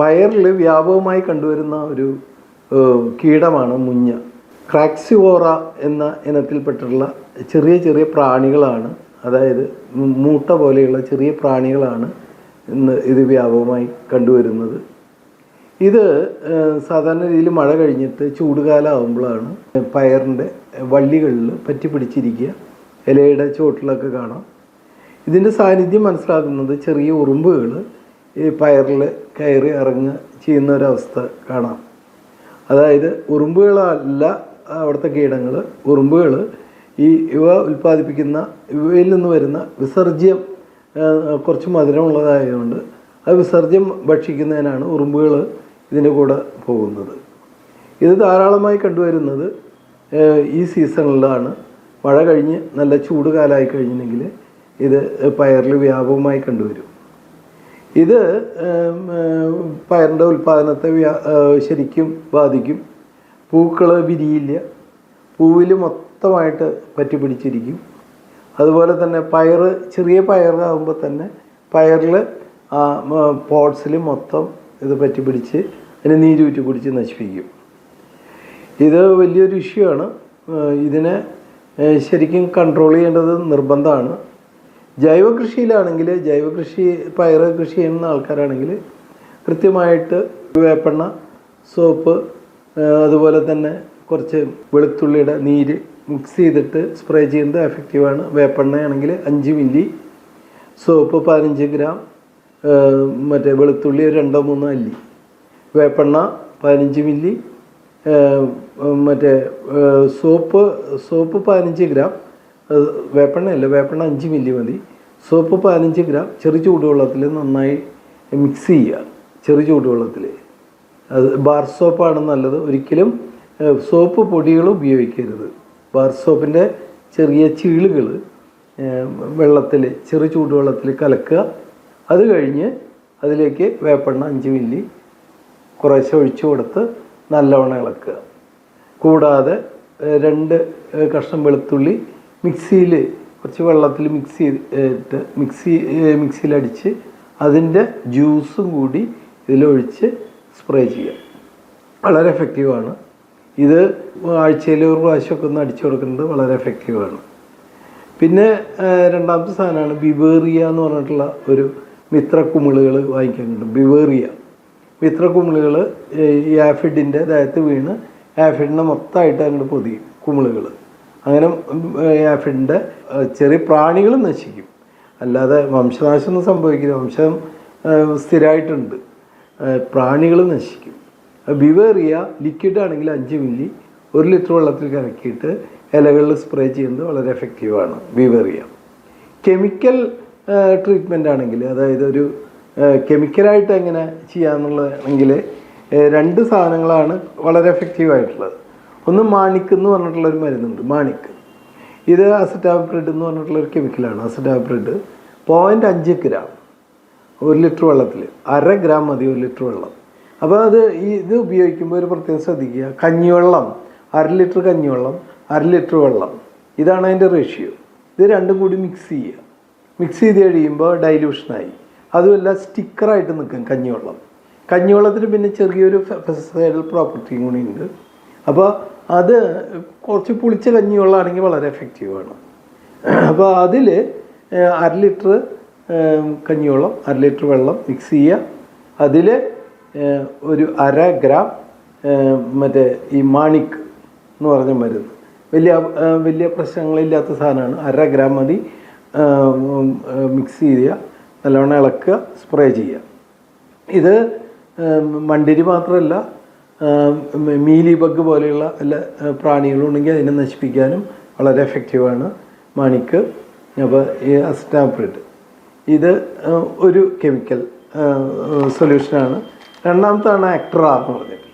പയറിൽ വ്യാപകമായി കണ്ടുവരുന്ന ഒരു കീടമാണ് മുഞ്ഞ. ക്രാക്സിവോറ എന്ന ഇനത്തിൽപ്പെട്ടിട്ടുള്ള ചെറിയ ചെറിയ പ്രാണികളാണ്. അതായത് മൂട്ട പോലെയുള്ള ചെറിയ പ്രാണികളാണ് ഇന്ന് ഇത് വ്യാപകമായി കണ്ടുവരുന്നത്. ഇത് സാധാരണ രീതിയിൽ മഴ കഴിഞ്ഞിട്ട് ചൂടുകാലം ആകുമ്പോഴാണ് പയറിന്റെ വള്ളികളിൽ പറ്റി പിടിച്ചിരിക്കുക ഇലയുടെ ചുവട്ടിലൊക്കെ കാണാം. ഇതിന്റെ സാന്നിധ്യം മനസ്സിലാക്കുന്നത് ചെറിയ ഉറുമ്പുകൾ ഈ പയറിൽ കയറി ഇറങ്ങുക ചെയ്യുന്ന ഒരവസ്ഥ കാണാം. അതായത് ഉറുമ്പുകളല്ല അവിടുത്തെ കീടങ്ങൾ ഉറുമ്പുകൾ ഈ ഇവ ഉൽപ്പാദിപ്പിക്കുന്ന ഇവയിൽ നിന്ന് വരുന്ന വിസർജ്യം കുറച്ച് മധുരമുള്ളതായതുകൊണ്ട് ആ വിസർജ്യം ഭക്ഷിക്കുന്നതിനാണ് ഉറുമ്പുകൾ ഇതിന്റെ കൂടെ പോകുന്നത്. ഇത് ധാരാളമായി കണ്ടുവരുന്നത് ഈ സീസണിലാണ്. മഴ കഴിഞ്ഞ് നല്ല ചൂട് കാലമായി കഴിഞ്ഞിട്ടുണ്ടെങ്കിൽ ഇത് പയറിൽ വ്യാപകമായി കണ്ടുവരും. ഇത് പയറിന്റെ ഉൽപ്പാദനത്തെ ശരിക്കും ബാധിക്കും. പൂക്കൾ വിരിയില്ല. പൂവിൽ മൊത്തമായിട്ട് പറ്റി പിടിച്ചിരിക്കും. അതുപോലെ തന്നെ പയർ ചെറിയ പയറാകുമ്പോൾ തന്നെ പയറിൽ പോട്ട്സിൽ മൊത്തം ഇത് പറ്റി പിടിച്ച് അതിന് നീരൂറ്റി കുടിച്ച് നശിപ്പിക്കും. ഇത് വലിയൊരു ഇഷ്യൂ ആണ്. ഇതിനെ ശരിക്കും കൺട്രോൾ ചെയ്യേണ്ടത് നിർബന്ധമാണ്. ജൈവ കൃഷിയിലാണെങ്കിൽ ജൈവ കൃഷി പയർ കൃഷി ചെയ്യുന്ന ആൾക്കാരാണെങ്കിൽ കൃത്യമായിട്ട് വേപ്പെണ്ണ സോപ്പ് അതുപോലെ തന്നെ കുറച്ച് വെളുത്തുള്ളിയുടെ നീര് മിക്സ് ചെയ്തിട്ട് സ്പ്രേ ചെയ്യുന്നത് എഫക്റ്റീവാണ്. വേപ്പെണ്ണയാണെങ്കിൽ അഞ്ച് മില്ലി സോപ്പ് പതിനഞ്ച് ഗ്രാം മറ്റേ വെളുത്തുള്ളി രണ്ടോ മൂന്നോ അല്ലി. വേപ്പെണ്ണ പതിനഞ്ച് മില്ലി മറ്റേ സോപ്പ് സോപ്പ് പതിനഞ്ച് ഗ്രാം. വേപ്പെണ്ണ വേപ്പെണ്ണയല്ല വേപ്പെണ്ണ അഞ്ച് മില്ലി മതി. സോപ്പ് പതിനഞ്ച് ഗ്രാം ചെറു ചൂടുവെള്ളത്തിൽ നന്നായി മിക്സ് ചെയ്യുക. ചെറു ചൂടുവെള്ളത്തിൽ. അത് ബാർ സോപ്പാണ് നല്ലത്. ഒരിക്കലും സോപ്പ് പൊടികൾ ഉപയോഗിക്കരുത്. ബാർ സോപ്പിന്റെ ചെറിയ ചീളുകൾ വെള്ളത്തിൽ ചെറു ചൂടുവെള്ളത്തിൽ കലക്കുക. അത് കഴിഞ്ഞ് അതിലേക്ക് വേപ്പെണ്ണ അഞ്ച് മില്ലി കുറേശ്ശെ ഒഴിച്ചു കൊടുത്ത് നല്ലവണ്ണം ഇളക്കുക. കൂടാതെ രണ്ട് കഷ്ണം വെളുത്തുള്ളി മിക്സിയിൽ കുറച്ച് വെള്ളത്തിൽ മിക്സ് ചെയ്തിട്ട് മിക്സി മിക്സിയിലടിച്ച് അതിന്റെ ജ്യൂസും കൂടി ഇതിലൊഴിച്ച് സ്പ്രേ ചെയ്യുക. വളരെ എഫക്റ്റീവാണ് ഇത് ആഴ്ചയിൽ ഒരു പ്രാവശ്യമൊക്കെ ഒന്ന് അടിച്ചു കൊടുക്കുന്നത് വളരെ എഫക്റ്റീവാണ് പിന്നെ രണ്ടാമത്തെ സാധനമാണ് ബിവേറിയ എന്ന് പറഞ്ഞിട്ടുള്ള ഒരു മിത്രക്കുമിളുകൾ വാങ്ങിക്കാൻ കിട്ടും ബിവേറിയ. മിത്രക്കുമിളുകൾ ഈ ആഫിഡിന്റെ ദേഹത്ത് വീണ് ആഫിഡിനെ മൊത്തമായിട്ട് അങ്ങോട്ട് പൊതിയും കുമിളുകൾ. അങ്ങനെ ആഫിഡിന്റെ ചെറിയ പ്രാണികളും നശിക്കും. അല്ലാതെ വംശനാശം ഒന്നും സംഭവിക്കില്ല. വംശം സ്ഥിരമായിട്ടുണ്ട് പ്രാണികൾ നശിക്കും. ബിവേറിയ ലിക്വിഡ് ആണെങ്കിൽ അഞ്ച് മില്ലി ഒരു ലിറ്റർ വെള്ളത്തിൽ കലക്കിയിട്ട് ഇലകളിൽ സ്പ്രേ ചെയ്യുന്നത് വളരെ എഫക്റ്റീവാണ് ബിവേറിയ. കെമിക്കൽ ട്രീറ്റ്മെന്റ് ആണെങ്കിൽ അതായത് ഒരു കെമിക്കലായിട്ട് എങ്ങനെ ചെയ്യാമെന്നുള്ളതാണെങ്കിൽ രണ്ട് സാധനങ്ങളാണ് വളരെ എഫക്റ്റീവ് ആയിട്ടുള്ളത്. ഒന്ന് മാണിക്ക് എന്ന് പറഞ്ഞിട്ടുള്ള ഒരു മരുന്നുണ്ട് മാണിക്ക്. ഇത് അസറ്റാബ്രിഡ് എന്ന് പറഞ്ഞിട്ടുള്ള ഒരു കെമിക്കലാണ് അസറ്റാബ്രിഡ് പോയിന്റ് അഞ്ച് ഗ്രാം ഒരു ലിറ്റർ വെള്ളത്തിൽ അര ഗ്രാം മതി ഒരു ലിറ്റർ വെള്ളം. അപ്പോൾ അത് ഈ ഇത് ഉപയോഗിക്കുമ്പോൾ ഒരു പ്രത്യേകം ശ്രദ്ധിക്കുക. കഞ്ഞിവെള്ളം അര ലിറ്റർ കഞ്ഞിവെള്ളം അര ലിറ്റർ വെള്ളം. ഇതാണ് അതിന്റെ റേഷ്യോ ഇത് രണ്ടും കൂടി മിക്സ് ചെയ്യുക. മിക്സ് ചെയ്ത് കഴിയുമ്പോൾ ഡൈല്യൂഷനായി അതുമല്ല സ്റ്റിക്കറായിട്ട് നിൽക്കും കഞ്ഞിവെള്ളം. കഞ്ഞിവെള്ളത്തിന് പിന്നെ ചെറിയൊരു ഫെസൈഡൽ പ്രോപ്പർട്ടിയും കൂടി ഉണ്ട്. അപ്പോൾ അത് കുറച്ച് പുളിച്ച കഞ്ഞിവെള്ളമാണെങ്കിൽ വളരെ എഫക്റ്റീവാണ് അപ്പോൾ അതിൽ അര ലിറ്റർ കഞ്ഞിവെള്ളം അര ലിറ്റർ വെള്ളം മിക്സ് ചെയ്യുക. അതിൽ ഒരു അര ഗ്രാം മറ്റേ ഈ മാണിക് എന്ന് പറഞ്ഞ മരുന്ന്. വലിയ വലിയ പ്രശ്നങ്ങളില്ലാത്ത സാധനമാണ്. അര ഗ്രാം മതി. മിക്സ് ചെയ്യുക. നല്ലവണ്ണം ഇളക്കുക സ്പ്രേ ചെയ്യുക. ഇത് മണ്ടിരി മാത്രമല്ല മീലി ബഗ് പോലെയുള്ള എല്ലാ പ്രാണികളുണ്ടെങ്കിൽ അതിനെ നശിപ്പിക്കാനും വളരെ എഫക്റ്റീവാണ് മണിക്ക്. അപ്പോൾ ഈ അസ്റ്റാപ്രിഡ് ഇത് ഒരു കെമിക്കൽ സൊല്യൂഷനാണ് രണ്ടാമത്താണ് ആക്ട്രാ എന്ന് പറഞ്ഞിട്ട്.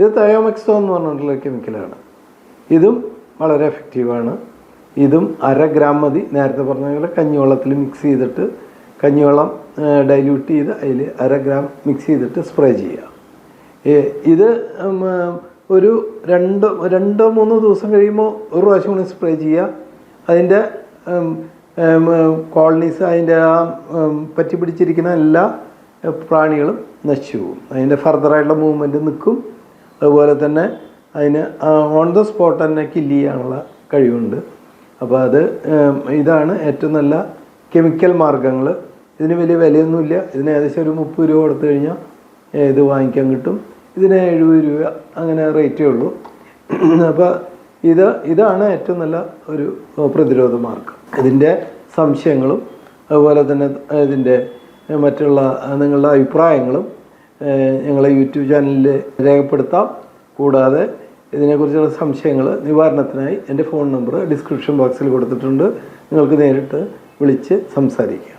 ഇത് തയോമെക്സോ എന്ന് പറഞ്ഞിട്ടുള്ള കെമിക്കലാണ് ഇതും വളരെ എഫക്റ്റീവാണ് ഇതും അര ഗ്രാം മതി. നേരത്തെ പറഞ്ഞ പോലെ കഞ്ഞിവെള്ളത്തിൽ മിക്സ് ചെയ്തിട്ട് കഞ്ഞിവെള്ളം ഡൈല്യൂട്ട് ചെയ്ത് അതിൽ അര ഗ്രാം മിക്സ് ചെയ്തിട്ട് സ്പ്രേ ചെയ്യുക. ഇത് ഒരു രണ്ടോ രണ്ടോ മൂന്നോ ദിവസം കഴിയുമ്പോൾ ഒരു പ്രാവശ്യം കൂടി സ്പ്രേ ചെയ്യുക അതിന്റെ കോളനീസ് അതിന്റെ ആ പറ്റി പിടിച്ചിരിക്കുന്ന എല്ലാ പ്രാണികളും നശിച്ചു പോകും. അതിന്റെ ഫർദറായിട്ടുള്ള മൂവ്മെന്റ് നിൽക്കും. അതുപോലെ തന്നെ അതിന് ഓൺ ദ സ്പോട്ട് തന്നെ കില്ല് ചെയ്യാനുള്ള കഴിവുണ്ട്. അപ്പോൾ അത് ഇതാണ് ഏറ്റവും നല്ല കെമിക്കൽ മാർഗങ്ങൾ ഇതിന് വലിയ വിലയൊന്നുമില്ല. ഇതിന് ഏകദേശം ഒരു മുപ്പത് രൂപ കൊടുത്തു കഴിഞ്ഞാൽ ഇത് വാങ്ങിക്കാൻ കിട്ടും? ഇതിന് എഴുപത് രൂപ അങ്ങനെ റേറ്റേ ഉള്ളൂ. അപ്പോൾ ഇത് ഇതാണ് ഏറ്റവും നല്ല ഒരു പ്രതിരോധ മാർഗം. ഇതിന്റെ സംശയങ്ങളും അതുപോലെ തന്നെ ഇതിന്റെ മറ്റുള്ള നിങ്ങളുടെ അഭിപ്രായങ്ങളും ഞങ്ങളെ യൂട്യൂബ് ചാനലിൽ രേഖപ്പെടുത്താം. കൂടാതെ ഇതിനെക്കുറിച്ചുള്ള സംശയങ്ങൾ നിവാരണത്തിനായി എന്റെ ഫോൺ നമ്പർ ഡിസ്ക്രിപ്ഷൻ ബോക്സിൽ കൊടുത്തിട്ടുണ്ട്. നിങ്ങൾക്ക് നേരിട്ട് വിളിച്ച് സംസാരിക്കാം.